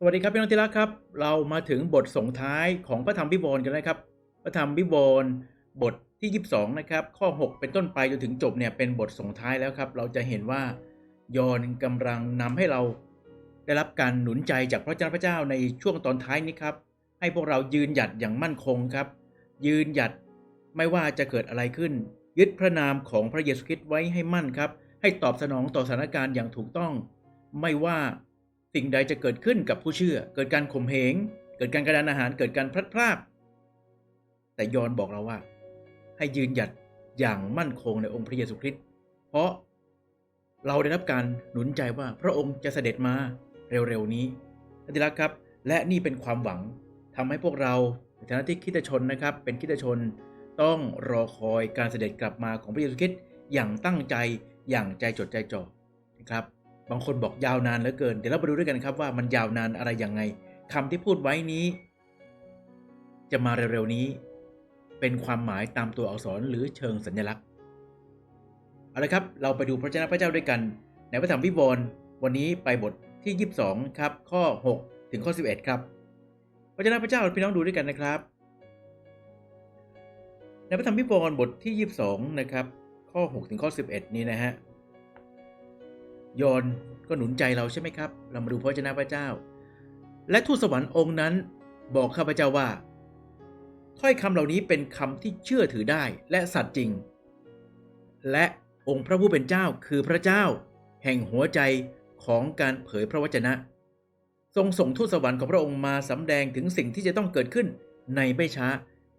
สวัสดีครับพี่น้องที่รักครับ เรามาถึงบทส่งท้ายของพระธรรมวิวรกันแล้วครับ พระธรรมวิวรบทที่ 22 นะครับ ข้อ 6 เป็นต้นไปจนถึงจบเนี่ยเป็นบทส่งท้ายแล้วครับ เราจะเห็นว่ายอนกำลังนำให้เราได้รับการหนุนใจจากพระเจ้าพระเจ้าในช่วงตอนท้ายนี้ครับ ให้พวกเรายืนหยัดอย่างมั่นคงครับ ยืนหยัดไม่ว่าจะเกิดอะไรขึ้น ยึดพระนามของพระเยซูคริสต์ไว้ให้มั่นครับ ให้ตอบสนองต่อสถานการณ์อย่างถูกต้อง ไม่ว่า สิ่งใดจะเกิดขึ้นกับผู้เชื่อ เกิดการข่มเหง เกิดการกระดานอาหาร เกิดการพลัดพราก แต่ยอนบอกเราว่า ให้ยืนหยัดอย่างมั่นคงในองค์พระเยซูคริสต์ เพราะเราได้รับการหนุนใจว่าพระองค์จะเสด็จมาเร็วๆนี้ท่านที่รักครับ และนี่เป็นความหวังทำให้พวกเราในฐานะที่คริสตชนนะครับ เป็นคริสตชนต้องรอคอยการเสด็จกลับมาของพระเยซูคริสต์อย่างตั้งใจอย่างใจจดใจจ่อนะครับ บางคนบอกยาวนานเหลือเกิน เดี๋ยวเราไปดูด้วยกันครับว่ามันยาวนานอะไรยังไงคำที่พูดไว้นี้ จะมาเร็วๆนี้ เป็นความหมายตามตัวอักษรหรือเชิงสัญลักษณ์เอาละครับ เราไปดูพระเจ้าพระเจ้าด้วยกัน ในพระธรรมพิบลวันนี้ไปบทที่ 22 ครับ ข้อ 6 ถึงข้อ 11 ครับ พระเจ้าพระเจ้าพี่น้องดูด้วยกันนะครับ ในพระธรรมพิบลบทที่ 22 นะครับ ข้อ 6 ถึงข้อ 11 นี้นะฮะ ยอนก็หนุนใจเราใช่ไหมครับ เรามาดูพระเจ้าพระเจ้า และทูตสวรรค์องค์นั้นบอกข้าพเจ้าว่า ถ้อยคำเหล่านี้เป็นคำที่เชื่อถือได้และสัตย์จริง และองค์พระผู้เป็นเจ้าคือพระเจ้า แห่งหัวใจของการเผยพระวจนะ ทรงส่งทูตสวรรค์ของพระองค์มาสำแดงถึงสิ่งที่จะต้องเกิดขึ้นในไม่ช้า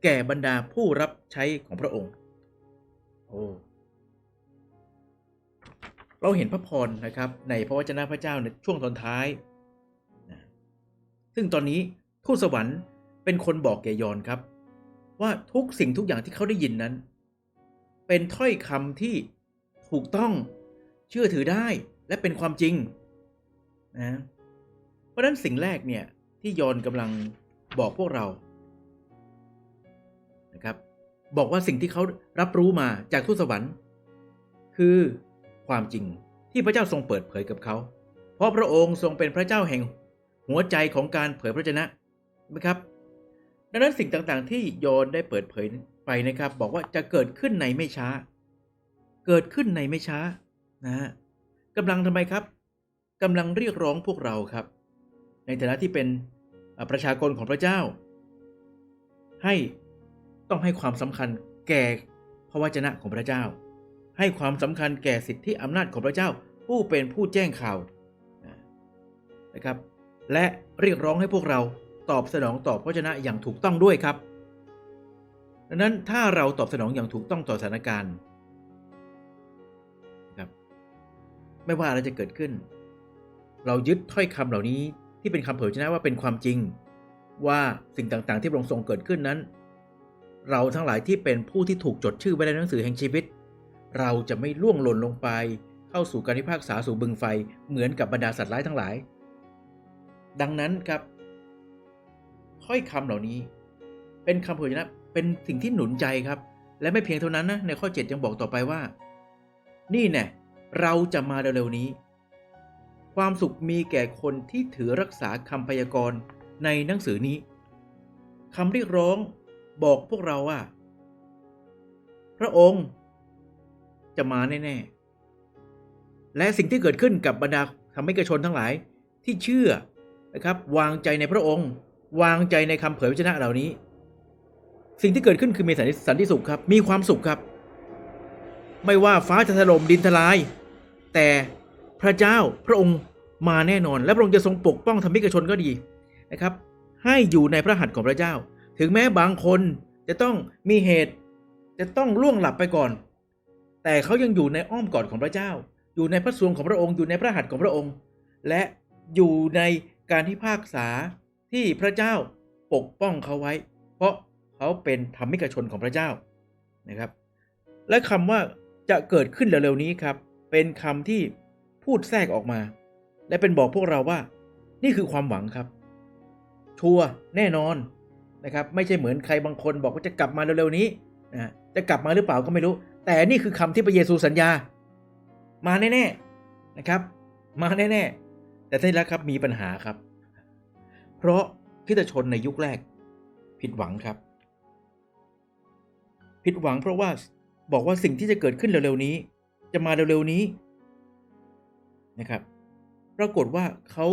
แก่บรรดาผู้รับใช้ของพระองค์ โอ้ เราเห็นพระพรนะครับในพระวจนะพระเจ้าในช่วงตอนท้ายนะซึ่งตอนนี้ทูตสวรรค์เป็นคนบอกแกยอนครับ ว่าทุกสิ่งทุกอย่างที่เขาได้ยินนั้น เป็นถ้อยคำที่ถูกต้องเชื่อถือได้และเป็นความจริงนะเพราะฉะนั้นสิ่งแรกเนี่ยที่ยอนกำลังบอกพวกเรานะครับบอกว่าสิ่งที่เขารับรู้มาจากทูตสวรรค์ คือ ความจริงที่พระเจ้าทรงเปิดเผยกับเขา เพราะพระองค์ทรงเป็นพระเจ้าแห่งหัวใจของการเผยพระชนะนะครับ ดังนั้นสิ่งต่างๆ ที่โยนได้เปิดเผยไปนะครับ บอกว่าจะเกิดขึ้นในไม่ช้า เกิดขึ้นในไม่ช้านะฮะกำลังทำไมครับกำลังเรียกร้องพวกเราครับ ในฐานะที่เป็นประชากรของพระเจ้า ให้ต้องให้ความสำคัญแก่พระวจนะของพระเจ้า ให้ความสำคัญแก่สิทธิอำนาจของพระเจ้าผู้เป็นผู้แจ้งข่าวนะครับ และเรียกร้องให้พวกเราตอบสนองต่อพระวจนะอย่างถูกต้องด้วยครับ ดังนั้นถ้าเราตอบสนองอย่างถูกต้องต่อสถานการณ์ครับไม่ว่าอะไรจะเกิดขึ้น เรายึดถ้อยคำเหล่านี้ที่เป็นคำเผยชนะว่าเป็นความจริง ว่าสิ่งต่างๆ ที่พระองค์ทรงเกิดขึ้นนั้น เราทั้งหลายที่เป็นผู้ที่ถูกจดชื่อไว้ในหนังสือแห่งชีวิต เราจะไม่ล่วงหล่นลงไป เข้าสู่การพิพากษาสู่บึงไฟเหมือนกับบรรดาสัตว์ร้ายทั้งหลาย ดังนั้นครับถ้อยคำเหล่านี้ เป็นคำเผยชนะเป็นสิ่งที่หนุนใจครับ และไม่เพียงเท่านั้นนะในข้อ 7 ยังบอกต่อไปว่า นี่แน่เราจะมาเร็วๆนี้ ความสุขมีแก่คนที่ถือรักษาคำพยากรณ์ในหนังสือนี้คำเรียกร้องบอกพวกเราว่า พระองค์ จะมาแน่ๆ และสิ่งที่เกิดขึ้นกับบรรดาธรรมิกชนทั้งหลายที่เชื่อนะครับ วางใจในพระองค์ วางใจในคำเผยพระชนะเหล่านี้ สิ่งที่เกิดขึ้นคือมีสันติสุขครับ มีความสุขครับ ไม่ว่าฟ้าจะถล่มดินทลาย แต่พระเจ้าพระองค์มาแน่นอน และพระองค์จะทรงปกป้องธรรมิกชนก็ดีนะครับ ให้อยู่ในพระหัตถ์ของพระเจ้า ถึงแม้บางคนจะต้องมีเหตุ จะต้องล่วงหลับไปก่อน แต่เขายังอยู่ในอ้อมกอดของพระเจ้า อยู่ในพระสวงของพระองค์ อยู่ในพระหัตถ์ของพระองค์ และอยู่ในการที่ภาคษาที่พระเจ้าปกป้องเขาไว้ เพราะเขาเป็นธรรมิกชนของพระเจ้านะครับ และคำว่าจะเกิดขึ้นเร็วๆนี้ครับ เป็นคำที่พูดแทรกออกมา และเป็นบอกพวกเราว่า นี่คือความหวังครับ ชัวร์แน่นอนนะครับ ไม่ใช่เหมือนใครบางคนบอกว่าจะกลับมาเร็วๆนี้นะจะกลับมาหรือเปล่าก็ไม่รู้ แต่นี่คือคำที่พระเยซูสัญญา มาแน่ๆนะครับ มาแน่ๆแต่ที่แล้วครับมีปัญหาครับ เพราะคริสตชนในยุคแรกผิดหวังครับ ผิดหวังเพราะว่าบอกว่าสิ่งที่จะเกิดขึ้นเร็วๆนี้ จะมาเร็วๆนี้นะครับปรากฏว่าเขา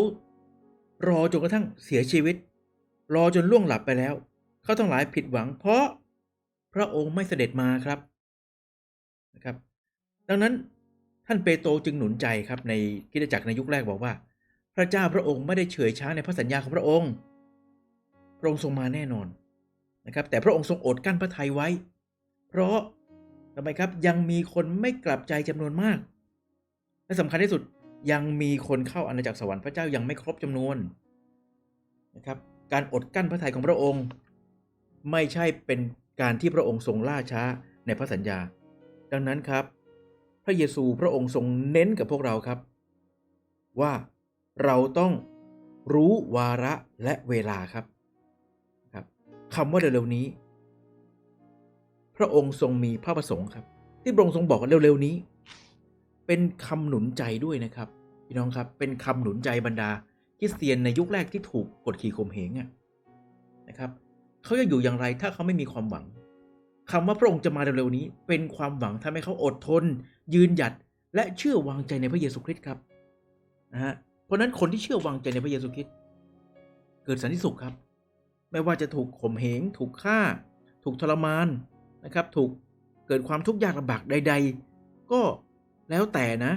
รอจนกระทั่งเสียชีวิต รอจนล่วงหลับไปแล้ว เขาทั้งหลายผิดหวังเพราะพระองค์ไม่เสด็จมาครับ นะครับ ดังนั้นท่านเปโตรจึงหนุนใจครับในคริสตจักรในยุคแรกบอกว่า พระเจ้าพระองค์ไม่ได้เฉยช้าในพระสัญญาของพระองค์ พระองค์ทรงมาแน่นอนนะครับ แต่พระองค์ทรงอดกั้นพระทัยไว้ เพราะทำไมครับยังมีคนไม่กลับใจจำนวนมาก และสำคัญที่สุดยังมีคนเข้าอาณาจักรสวรรค์พระเจ้ายังไม่ครบจำนวนนะครับการอดกั้นพระทัยของพระองค์ ไม่ใช่เป็นการที่พระองค์ทรงล่าช้าในพระสัญญา ดังนั้นครับ พระเยซูพระองค์ทรงเน้นกับพวกเราครับ ว่าเราต้องรู้วาระและเวลาครับครับคำว่าเร็วๆนี้ พระองค์ทรงมีพระประสงค์ครับ ที่พระองค์ทรงบอกว่าเร็วๆนี้ เป็นคำหนุนใจด้วยนะครับพี่น้องครับเป็นคำหนุนใจบรรดาคริสเตียนในยุคแรกที่ถูกกดขี่ข่มเหงนะครับเขาจะอยู่อย่างไรถ้าเขาไม่มีความหวัง คำว่าพระองค์จะมาเร็วๆนี้ เป็นความหวังทำให้เขาอดทน ยืนหยัดและเชื่อวางใจในพระเยซูคริสต์ครับนะฮะเพราะนั้นคนที่เชื่อวางใจในพระเยซูคริสต์เกิดสันติสุขครับ ไม่ว่าจะถูกข่มเหงถูกฆ่า ถูกทรมานนะครับ ถูกเกิดความทุกข์ยากลำบากใด ๆ ก็แล้วแต่นะ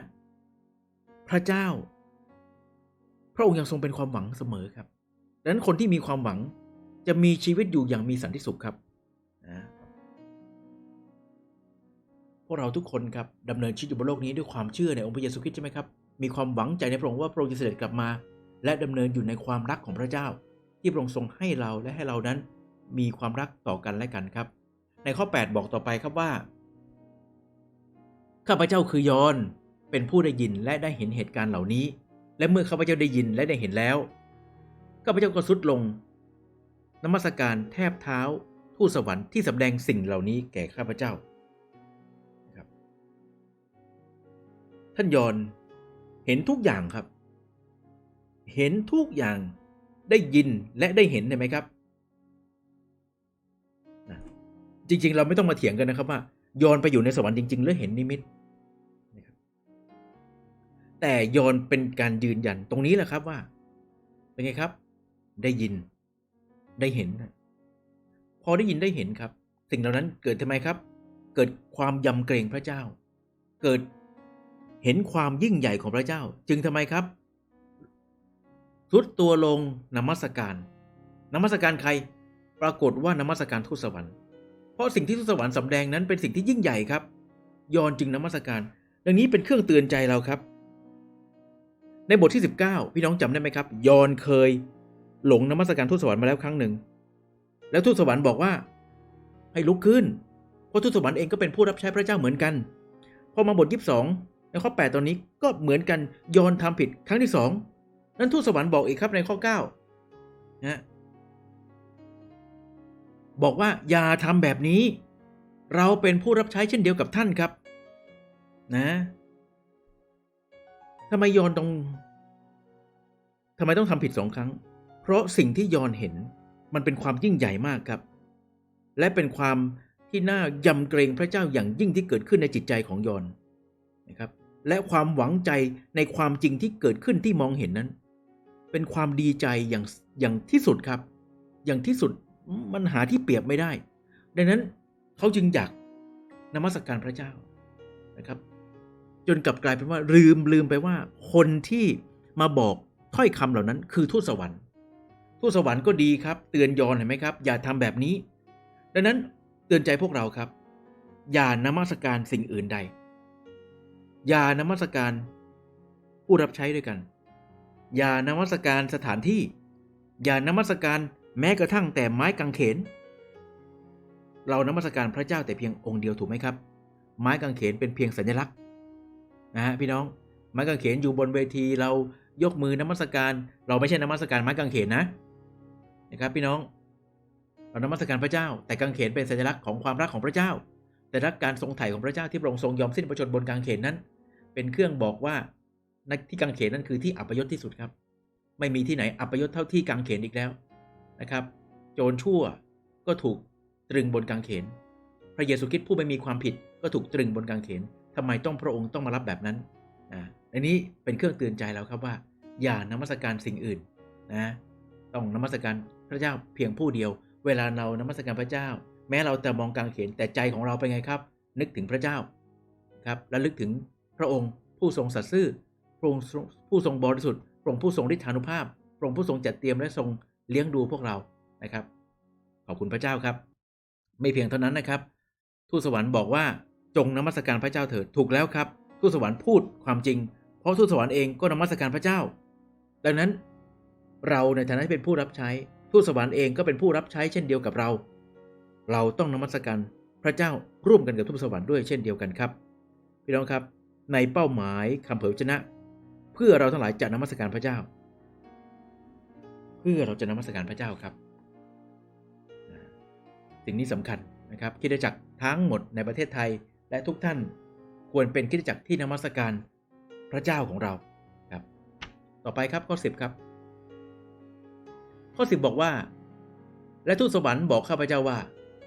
พระเจ้า พระองค์ยังทรงเป็นความหวังเสมอครับดังนั้นคนที่มีความหวังจะมีชีวิตอยู่อย่างมีสันติสุขครับนะ วกเราทุกคนครับดำเนินชีวิตอยู่บนโลกนี้ด้วยความเชื่อในองค์พระเยซูคริสต์ใช่ไหมครับ มีความหวังใจในพระองค์ว่าพระองค์จะเสด็จกลับมา และดำเนินอยู่ในความรักของพระเจ้า ที่พระองค์ทรงให้เราและให้เรานั้น มีความรักต่อกันและกันครับ ในข้อ 8 บอกต่อไปครับว่า ข้าพเจ้าคือยอนเป็นผู้ได้ยินและได้เห็นเหตุการณ์เหล่านี้ และเมื่อข้าพเจ้าได้ยินและได้เห็นแล้วข้าพเจ้าก็สุดลงนมัสการแทบเท้าทูตสวรรค์ที่สำแดงสิ่งเหล่านี้แก่ข้าพเจ้า ท่านยอนเห็นทุกอย่างครับ เห็นทุกอย่างได้ยินและได้เห็นเห็นไหมครับ จริง ๆ เราไม่ต้องมาเถียงกันนะครับว่ายอนไปอยู่ในสวรรค์จริง ๆ หรือเห็นนิมิตแต่ยอนเป็นการยืนยันตรงนี้แหละครับว่า เป็นไงครับ ได้ยินได้เห็น พอได้ยินได้เห็นครับ สิ่งเหล่านั้นเกิดทำไมครับ เกิดความยำเกรงพระเจ้า เกิด เห็นความยิ่งใหญ่ของพระเจ้า จึงทำไมครับทุดตัวลงนมัสการนมัสการใคร ปรากฏว่านมัสการทูตสวรรค์ เพราะสิ่งที่ทูตสวรรค์สำแดงนั้นเป็นสิ่งที่ยิ่งใหญ่ครับ ยอนจึงนมัสการ ดังนี้เป็นเครื่องเตือนใจเราครับ ในบทที่ 19 พี่น้องจำได้ไหมครับ ยอนเคยหลงนมัสการทูตสวรรค์มาแล้วครั้งหนึ่ง แล้วทูตสวรรค์บอกว่า ให้ลุกขึ้น เพราะทูตสวรรค์เองก็เป็นผู้รับใช้พระเจ้าเหมือนกัน พอมาบท 22 ในข้อ 8 ตอนนี้ก็เหมือนกันยอนทำผิดครั้งที่สองนั้นทูตสวรรค์บอกอีกครับในข้อ9นะบอกว่าอย่าทำแบบนี้ เราเป็นผู้รับใช้เช่นเดียวกับท่านครับ นะทำไมยอนต้องทำไมต้องทำผิดสองครั้ง เพราะสิ่งที่ยอนเห็นมันเป็นความยิ่งใหญ่มากครับ และเป็นความที่น่ายำเกรงพระเจ้าอย่างยิ่งที่เกิดขึ้นในจิตใจของยอนนะครับ และความหวังใจในความจริงที่เกิดขึ้นที่มองเห็นนั้น เป็นความดีใจอย่างอย่างที่สุดครับ อย่างที่สุดมันหาที่เปรียบไม่ได้ ดังนั้นเขาจึงอยากนมัสการพระเจ้านะครับ จนกลับกลายเป็นว่าลืมลืมไปว่า คนที่มาบอกถ้อยคำเหล่านั้น คือทูตสวรรค์ทูตสวรรค์ก็ดีครับ เตือนยอนเห็นไหมครับ อย่าทำแบบนี้ ดังนั้นเตือนใจพวกเราครับ อย่านมัสการสิ่งอื่นใด ย่านมัสการผู้รับใช้ด้วยกันอย่านมัสการสถานที่อย่านมัสการแม้กระทั่งแต่ไม้กางเขน เรานมัสการพระเจ้าแต่เพียงองค์เดียวถูกไหมครับ ไม้กางเขนเป็นเพียงสัญลักษณ์นะฮะพี่น้องไม้กางเขนอยู่บนเวทีเรายกมือนมัสการ เราไม่ใช่นมัสการไม้กางเขนนะนะครับ พี่น้อง เรานมัสการพระเจ้า แต่กางเขนเป็นสัญลักษณ์ของความรักของพระเจ้า แต่รักการทรงไถ่ของพระเจ้าที่พระองค์ทรงยอมสิ้นพระชนบนกางเขนนั้น เป็นเครื่องบอกว่าที่กางเขนนั้นคือที่อัปยศที่สุดครับ ไม่มีที่ไหนอัปยศเท่าที่กางเขนอีกแล้วนะครับ โจรชั่วก็ถูกตรึงบนกางเขน พระเยซูคริสต์ผู้ไม่มีความผิดก็ถูกตรึงบนกางเขนทำไมต้องพระองค์ต้องมารับแบบนั้นอ่าในนี้เป็นเครื่องเตือนใจเราครับว่า อย่านมัสการสิ่งอื่นนะต้องนมัสการพระเจ้าเพียงผู้เดียว เวลาเรานมัสการพระเจ้า แม้เราจะมองกางเขนแต่ใจของเราเป็นไงครับ นึกถึงพระเจ้าครับและลึกถึงพระองค์ผู้ทรงสัตย์ซื่อพระองค์ผู้ทรงบริสุทธิ์พระองค์ผู้ทรงฤทธานุภาพพระองค์ผู้ทรงจัดเตรียมและทรงเลี้ยงดูพวกเรานะครับ ขอบคุณพระเจ้าครับ ไม่เพียงเท่านั้นนะครับทูตสวรรค์บอกว่าจงนมัสการพระเจ้าเถิดถูกแล้วครับทูตสวรรค์พูดความจริง เพราะทูตสวรรค์เองก็นมัสการพระเจ้า ดังนั้นเราในฐานะที่เป็นผู้รับใช้ทูตสวรรค์เองก็เป็นผู้รับใช้เช่นเดียวกับเรา เราต้องนมัสการพระเจ้าร่วมกันกับทูตสวรรค์ด้วยเช่นเดียวกันครับ พี่น้องครับ ในเป้าหมายคำเผยชนะ เพื่อเราทั้งหลายจะนมัสการพระเจ้า เพื่อเราจะนมัสการพระเจ้าครับสิ่งนี้สำคัญนะครับคริสตจักรทั้งหมดในประเทศไทยและทุกท่านควรเป็นคริสตจักรที่นมัสการพระเจ้าของเราครับ ต่อไปครับข้อ10ครับ ข้อ 10 บอกว่า และทูตสวรรค์บอกข้าพเจ้าว่า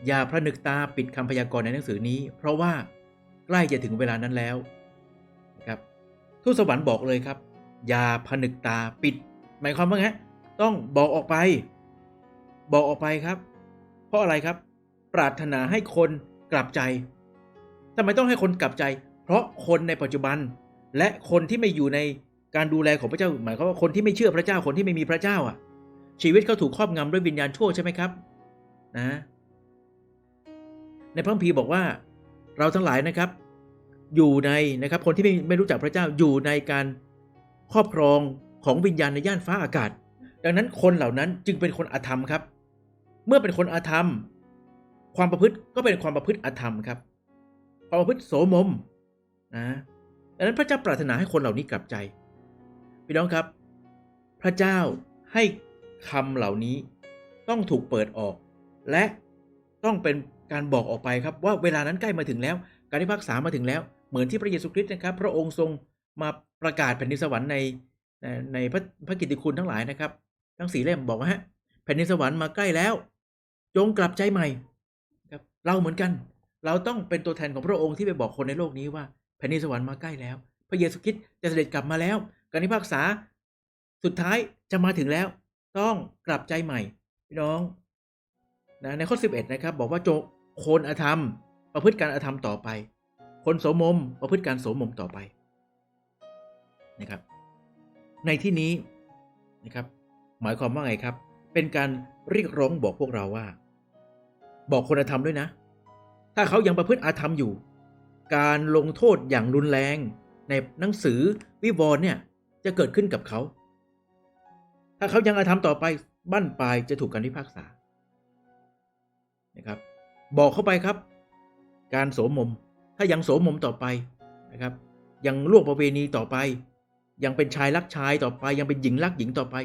อย่าพระนึกตาปิดคำพยากรณ์ในหนังสือนี้ เพราะว่าใกล้จะถึงเวลานั้นแล้วนะครับทูตสวรรค์บอกเลยครับ อย่าผนึกตาปิด หมายความว่าไงต้องบอกออกไป บอกออกไปครับ เพราะอะไรครับ ปรารถนาให้คนกลับใจทำไมต้องให้คนกลับใจ เพราะคนในปัจจุบัน และคนที่ไม่อยู่ในการดูแลของพระเจ้า หมายความว่าคนที่ไม่เชื่อพระเจ้าคนที่ไม่มีพระเจ้าอะ ชีวิตเขาถูกครอบงำด้วยวิญญาณชั่วใช่ไหมครับ นะ ในพระคัมภีร์บอกว่าเราทั้งหลายนะครับ อยู่ในนะครับคนที่ไม่ไม่รู้จักพระเจ้าอยู่ในการครอบครองของวิญญาณในย่านฟ้าอากาศ ดังนั้นคนเหล่านั้นจึงเป็นคนอาธรรมครับ เมื่อเป็นคนอาธรรม ความประพฤติก็เป็นความประพฤติอาธรรมครับความประพฤติโสมมนะดังนั้นพระเจ้าปรารถนาให้คนเหล่านี้กลับใจพี่น้องครับ พระเจ้าให้คำเหล่านี้ต้องถูกเปิดออก และต้องเป็น การบอกออกไปครับว่าเวลานั้นใกล้มาถึงแล้ว การพิพากษามาถึงแล้ว เหมือนที่พระเยซูคริสต์นะครับ พระองค์ทรงมาประกาศแผ่นดินสวรรค์ในในพระพระกิตติคุณทั้งหลายนะครับ ทั้งสี่เล่มบอกว่าฮะแผ่นดินสวรรค์มาใกล้แล้ว จงกลับใจใหม่ครับเราเหมือนกัน เราต้องเป็นตัวแทนของพระองค์ที่ไปบอกคนในโลกนี้ว่าแผ่นดินสวรรค์มาใกล้แล้ว พระเยซูคริสต์จะเสด็จกลับมาแล้ว การพิพากษาสุดท้ายจะมาถึงแล้ว ต้องกลับใจใหม่ พี่น้องนะในข้อ 11 นะครับ บอกว่า โคนอธรรม ประพฤติการอธรรมต่อไป คนโสมม ประพฤติการโสมมต่อไปนะครับ ในที่นี้นะครับ หมายความว่าไงครับ เป็นการเรียกร้องบอกพวกเราว่า บอกคนอธรรมด้วยนะ ถ้าเขายังประพฤติอาธรรมอยู่ การลงโทษอย่างรุนแรง ในหนังสือวิวรณ์เนี่ยจะเกิดขึ้นกับเขา ถ้าเขายังอาธรรมต่อไป บั้นปลายจะถูกการพิพากษานะครับ บอกเข้าไปครับ การโสมม ถ้ายังโสมมต่อไปนะครับ ยังล่วงประเวณีต่อไป ยังเป็นชายรักชายต่อไป ยังเป็นหญิงรักหญิงต่อไป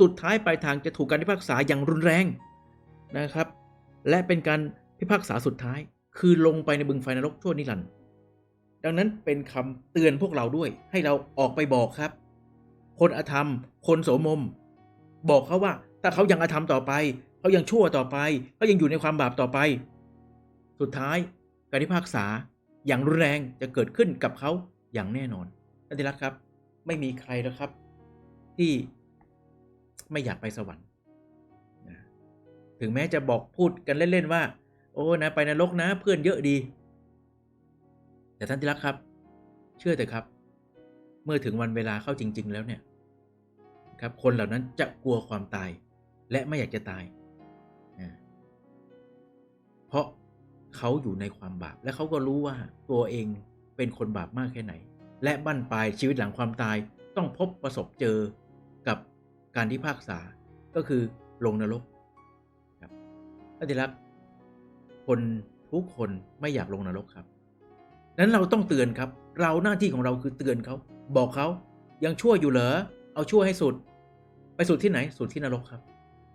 สุดท้ายปลายทางจะถูกการพิพากษาอย่างรุนแรงนะครับ และเป็นการพิพากษาสุดท้าย คือลงไปในบึงไฟนรกชั่วนิรันดร์ดังนั้นเป็นคำเตือนพวกเราด้วย ให้เราออกไปบอกครับ คนอธรรม คนโสมม บอกเขาว่า ถ้าเขายังอธรรมต่อไป เขายังชั่วต่อไป เขายังอยู่ในความบาปต่อไป สุดท้ายการพิพากษาอย่างรุนแรงจะเกิดขึ้นกับเขาอย่างแน่นอนท่านที่รักครับ ไม่มีใครแล้วครับ ที่ไม่อยากไปสวรรค์ถึงแม้จะบอกพูดกันเล่นๆว่า โอ้นะไปนรกนะเพื่อนเยอะดี แต่ท่านที่รักครับ เชื่อเถอะครับ เมื่อถึงวันเวลาเข้าจริง ๆ แล้วเนี่ย ครับ คนเหล่านั้นจะกลัวความตาย และไม่อยากจะตาย เพราะ เขาอยู่ในความบาป และเขาก็รู้ว่าตัวเองเป็นคนบาปมากแค่ไหน และบั้นปลายชีวิตหลังความตายต้องพบประสบเจอกับการที่พากษาก็คือลงนรกครับท่านที่รักคนทุกคนไม่อยากลงนรกครับ นั้นเราต้องเตือนครับ เราหน้าที่ของเราคือเตือนเขาบอกเขายังชั่วอยู่เหรอเอาชั่วให้สุด ไปสุดที่ไหนสุดที่นรกครับ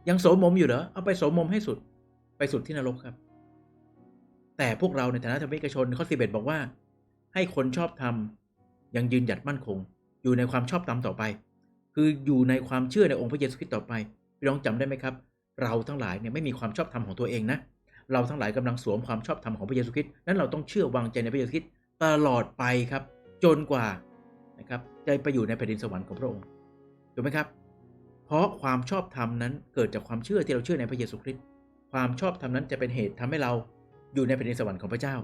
ยังโสมมอยู่เหรอเอาไปโสมมให้สุด ไปสุดที่นรกครับ แต่พวกเราในฐานะธรรมิกชนข้อสิบเอ็ดบอกว่า ให้คนชอบทำยังยืนหยัดมั่นคง อยู่ในความชอบธรรมต่อไป คืออยู่ในความเชื่อในองค์พระเยซูคริสต์ต่อไปพี่น้องจำได้ไหมครับ เราทั้งหลายเนี่ยไม่มีความชอบธรรมของตัวเองนะเราทั้งหลายกำลังสวมความชอบธรรมของพระเยซูคริสต์นั้นเราต้องเชื่อวางใจในพระเยซูคริสต์ตลอดไปครับ จนกว่านะครับจะไปอยู่ในแผ่นดินสวรรค์ของพระองค์ถูกไหมครับ เพราะความชอบธรรมนั้นเกิดจากความเชื่อที่เราเชื่อในพระเยซูคริสต์ความชอบธรรมนั้นจะเป็นเหตุทำให้เรา อยู่ในแผ่นดินสวรรค์ของพระเจ้า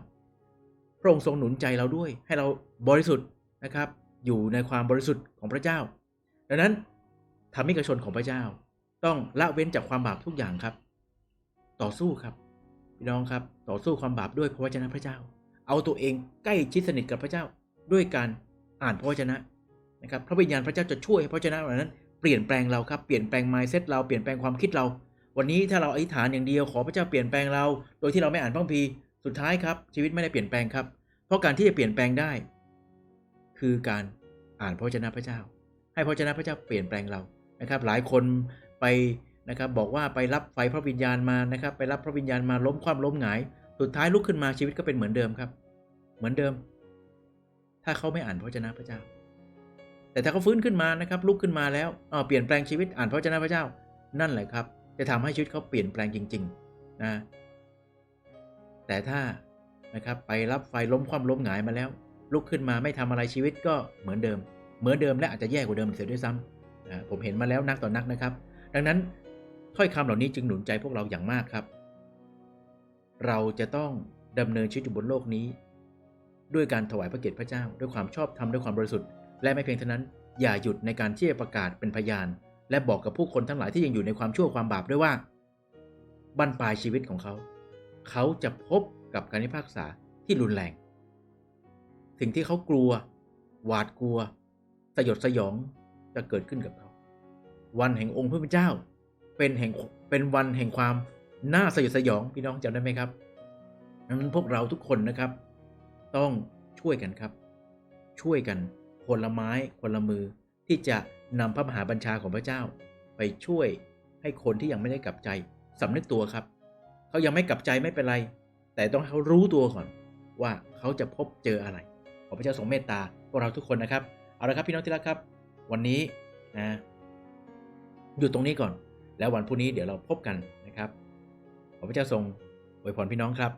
พระองค์ทรงหนุนใจเราด้วย ให้เราบริสุทธิ์นะครับ อยู่ในความบริสุทธิ์ของพระเจ้า ดังนั้นธรรมิกชนของพระเจ้า ต้องละเว้นจากความบาปทุกอย่างครับ ต่อสู้ครับพี่น้องครับ ต่อสู้ความบาปด้วยพระวจนะพระเจ้า เอาตัวเองใกล้ชิดสนิทกับพระเจ้า ด้วยการอ่านพระวจนะนะครับ พระวิญญาณพระเจ้าจะช่วยให้พระวจนะเหล่านั้นเปลี่ยนแปลงเราครับ เปลี่ยนแปลง mindset เรา เปลี่ยนแปลงความคิดเรา วันนี้ถ้าเราอธิษฐานอย่างเดียวขอพระเจ้าเปลี่ยนแปลงเรา โดยที่เราไม่อ่านพระคัมภีร์สุดท้ายครับชีวิตไม่ได้เปลี่ยนแปลงครับ เพราะการที่จะเปลี่ยนแปลงได้ คือการอ่านพระวจนะพระเจ้า ให้พระวจนะพระเจ้าเปลี่ยนแปลงเรานะครับ หลายคนไปนะครับบอกว่าไปรับไฟพระวิญญาณมานะครับ ไปรับพระวิญญาณมาล้มคว่ำล้มหงายสุดท้ายลุกขึ้นมาชีวิตก็เป็นเหมือนเดิมครับ เหมือนเดิม ถ้าเขาไม่อ่านพระวจนะพระเจ้า แต่ถ้าเขาฟื้นขึ้นมานะครับลุกขึ้นมาแล้วเอ่อเปลี่ยนแปลงชีวิตอ่านพระวจนะพระเจ้า นั่นแหละครับ จะทำให้ชีวิตเขาเปลี่ยนแปลงจริงๆนะแต่ถ้านะครับไปรับไฟล้มคว่ำล้มหงายมาแล้ว ลุกขึ้นมาไม่ทำอะไรชีวิตก็เหมือนเดิม เหมือนเดิมและอาจจะแย่กว่าเดิมเสียด้วยซ้ำนะผมเห็นมาแล้วนักต่อนนักนะครับ ดังนั้นถ้อยคำเหล่านี้จึงหนุนใจพวกเราอย่างมากครับ เราจะต้องดำเนินชีวิตอยู่บนโลกนี้ ด้วยการถวายพระเกียรติพระเจ้า ด้วยความชอบธรรมด้วยความบริสุทธิ์และไม่เพียงเท่านั้น อย่าหยุดในการที่จะประกาศเป็นพยาน และบอกกับผู้คนทั้งหลายที่ยังอยู่ในความชั่วความบาปด้วยว่าบั้นปลายชีวิตของเขา เขาจะพบกับการพิพากษาที่รุนแรงสิ่งที่เขากลัว หวาดกลัว สยดสยองจะเกิดขึ้นกับเขา วันแห่งองค์พระผู้เป็นเจ้า เป็นแห่งเป็นวันแห่งความน่าสยดสยองพี่น้องจำได้ไหมครับดังนั้นพวกเราทุกคนนะครับ ต้องช่วยกันครับ ช่วยกันคนละไม้คนละมือที่จะ นำพระมหาบัญชาของพระเจ้า ไปช่วยให้คนที่ยังไม่ได้กลับใจสำนึกตัวครับ เขายังไม่กลับใจไม่เป็นไร แต่ต้องให้เขารู้ตัวก่อนว่าเขาจะพบเจออะไร ขอพระเจ้าทรงเมตตาพวกเราทุกคนนะครับ เอาละครับพี่น้องที่รักครับ วันนี้นะหยุดตรงนี้ก่อน แล้ววันพรุ่งนี้เดี๋ยวเราพบกันนะครับ ขอพระเจ้าทรงอวยพรพี่น้องครับ